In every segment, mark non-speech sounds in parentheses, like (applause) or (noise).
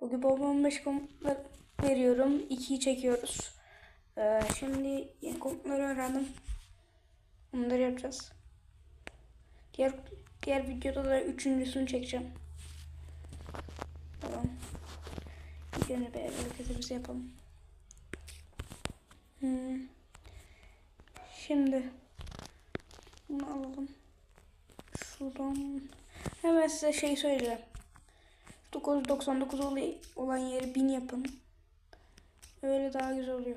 Bugün bol 15 komutlar veriyorum. 2'yi çekiyoruz. Ee, şimdi yeni komutları öğrendim. Onları yapacağız. Diğer diğer videoda da üçüncüsünü çekeceğim. Tamam. İlk önce bir hareketimizi yapalım. Hmm. Şimdi bunu alalım. Şuradan hemen size şey söyleyeceğim. 999 olay- olan yeri 1000 yapın. Öyle daha güzel oluyor.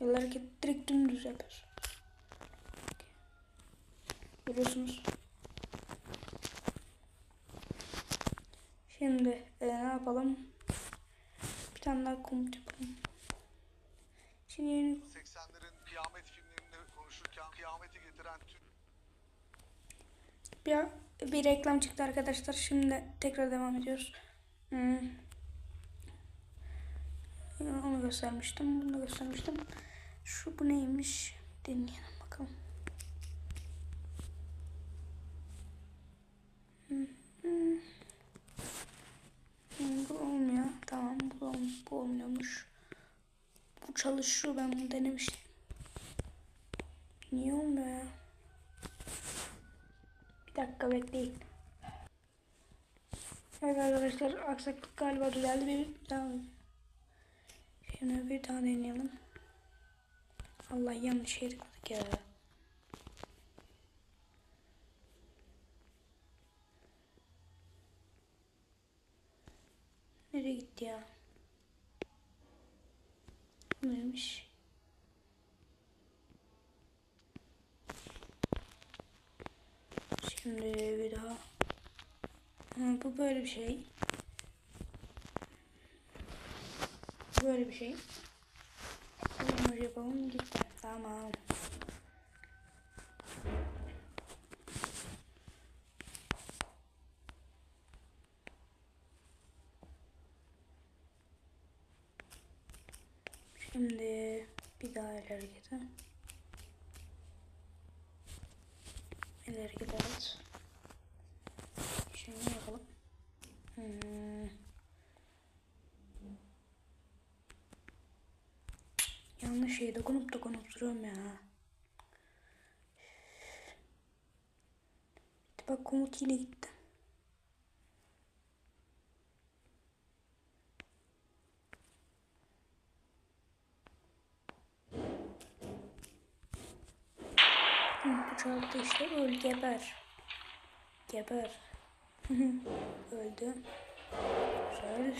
El hareket direkt dümdüz yapıyorsun. Görüyorsunuz. Şimdi e, ne yapalım? Bir tane daha komut yapalım. Şimdi yeni 80'lerin kıyamet filmlerinde konuşurken kıyameti getiren tüm bir, bir reklam çıktı arkadaşlar. Şimdi tekrar devam ediyoruz. Hmm. Onu göstermiştim. Bunu göstermiştim. Şu bu neymiş? Deneyelim bakalım. Hmm, hmm. Bu olmuyor. Tamam bu, ol- bu olmuyormuş. Bu çalışıyor. Ben bunu denemiştim. Niye olmuyor dakika bekleyin. Evet arkadaşlar aksaklık galiba düzeldi. Bir daha Şimdi bir daha deneyelim. Allah yanlış yere tıkladık ya. Nereye gitti ya? Neymiş? Şimdi bir daha. Ha, bu böyle bir şey. Böyle bir şey. Bunu yapalım gitti. Tamam. Şimdi bir daha el hareketi. Hareketi evet. Şimdi yapalım. Hmm. Yanlış şeye dokunup dokunup duruyorum ya. Bak komut yine gitti. Çaldı işte öl geber. Geber. (laughs) Öldü. Güzel.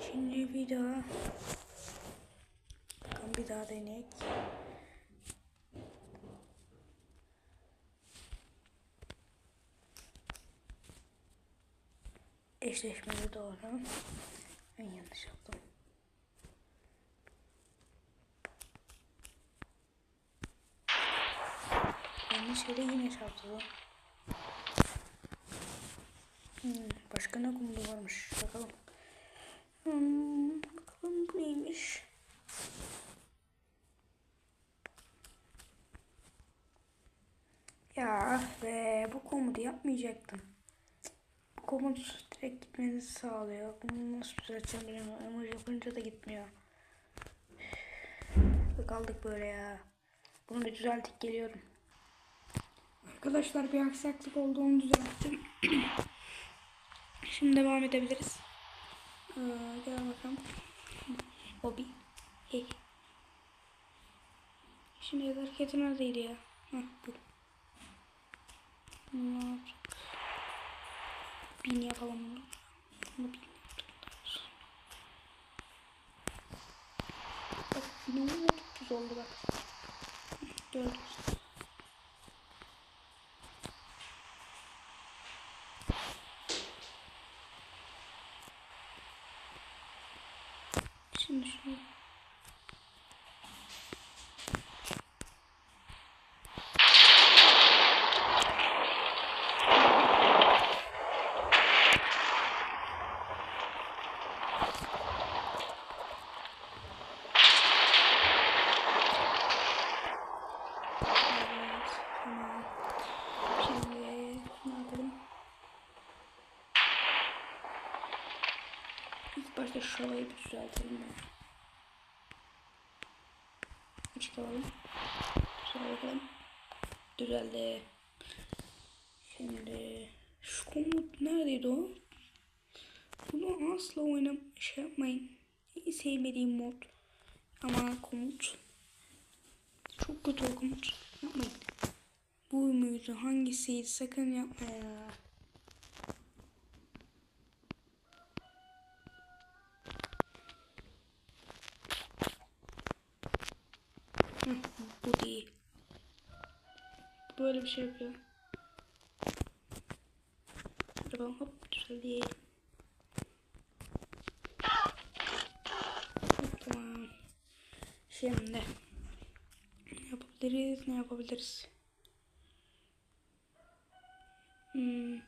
Şimdi bir daha. Bakalım bir daha denek. Eşleşmeli doğru. Ben yanlış yaptım. Yere yine çarptı. Hmm, başka ne kumdu varmış. Bakalım. Hmm, bakalım bu neymiş. Ya be bu komutu yapmayacaktım. Bu komut direkt gitmenizi sağlıyor. Bunu nasıl düzelteceğim bilmiyorum. Emoji yapınca da gitmiyor. Ve kaldık böyle ya. Bunu bir düzeltip geliyorum. Arkadaşlar bir aksaklık olduğunu düzelttim. (clears throat) Şimdi devam edebiliriz. Ee, gel bakalım. Bobby. Hey. Şimdi hareketi neredeydi ya? Heh, bu. Ne? Bin yapalım bunu. Bunu bin. Bak bin oldu. Tuz oldu bak. Gördünüz. Şimdi şunu. Evet, tamam. Şimdi ne yapalım? Başta şurayı bir düzeltelim ben. Açık alalım. Bakalım. Düzeldi. Şimdi şu komut neredeydi o? Bunu asla oynam şey yapmayın. En sevmediğim mod. Ama komut. Çok kötü komut. Yapmayın. Bu muydu? Hangisiydi? Sakın yapma ya. Bu değil. Böyle bir şey yapıyor. Bakalım hop düzeldi. Tamam. Şimdi ne yapabiliriz? Ne yapabiliriz? Hmm.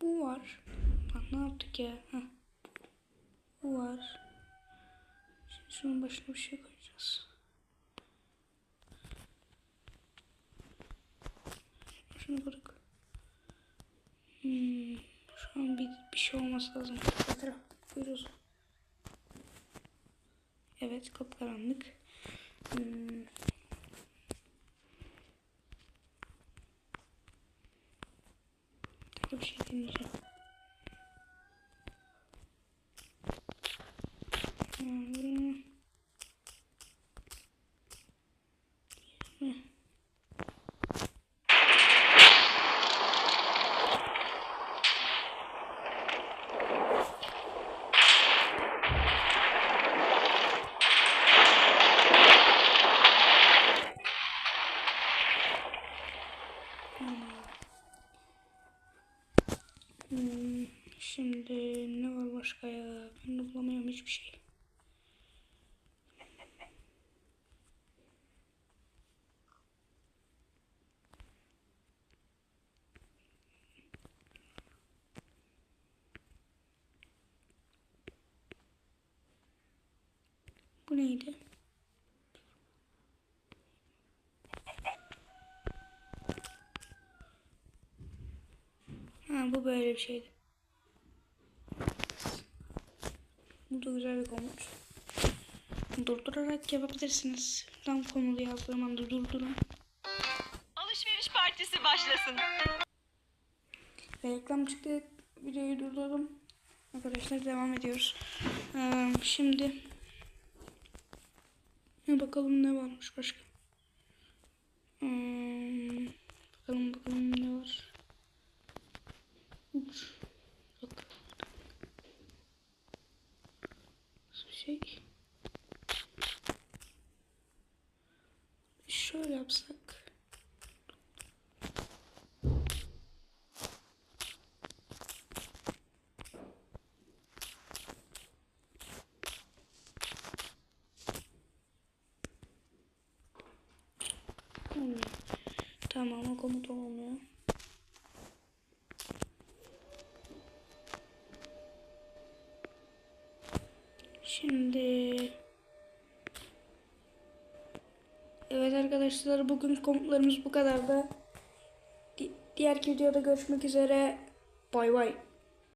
Bu var. Bak ne yaptık ya? Heh. Bu var. Şunun başına bir şey koyacağız. Şunu bırak. Hmm. Şu an bir, bir şey olması lazım. Fotoğraf buyuruz. Evet kapkaranlık. Hmm. Başka bir şey deneyeceğim. Hmm. Hmm. Hmm, şimdi ne var başka ya? Ben de bulamıyorum hiçbir şey. Bu neydi? Ha bu böyle bir şeydi. Bu da güzel bir komut. Durdurarak yapabilirsiniz. Tam komutu yazdığım anda durdurun. Alışveriş partisi başlasın. Ve reklam çıktı. Videoyu durdurdum. Arkadaşlar devam ediyoruz. Ee, şimdi bakalım ne varmış başka. Hmm, bakalım bakalım ne var. Uç. Yok. Nasıl bir şey? Şöyle yapsak. Hmm. Tamam o komut olmuyor. Şimdi Evet arkadaşlar bugün komutlarımız bu kadardı. Di- diğer videoda görüşmek üzere. Bay bay.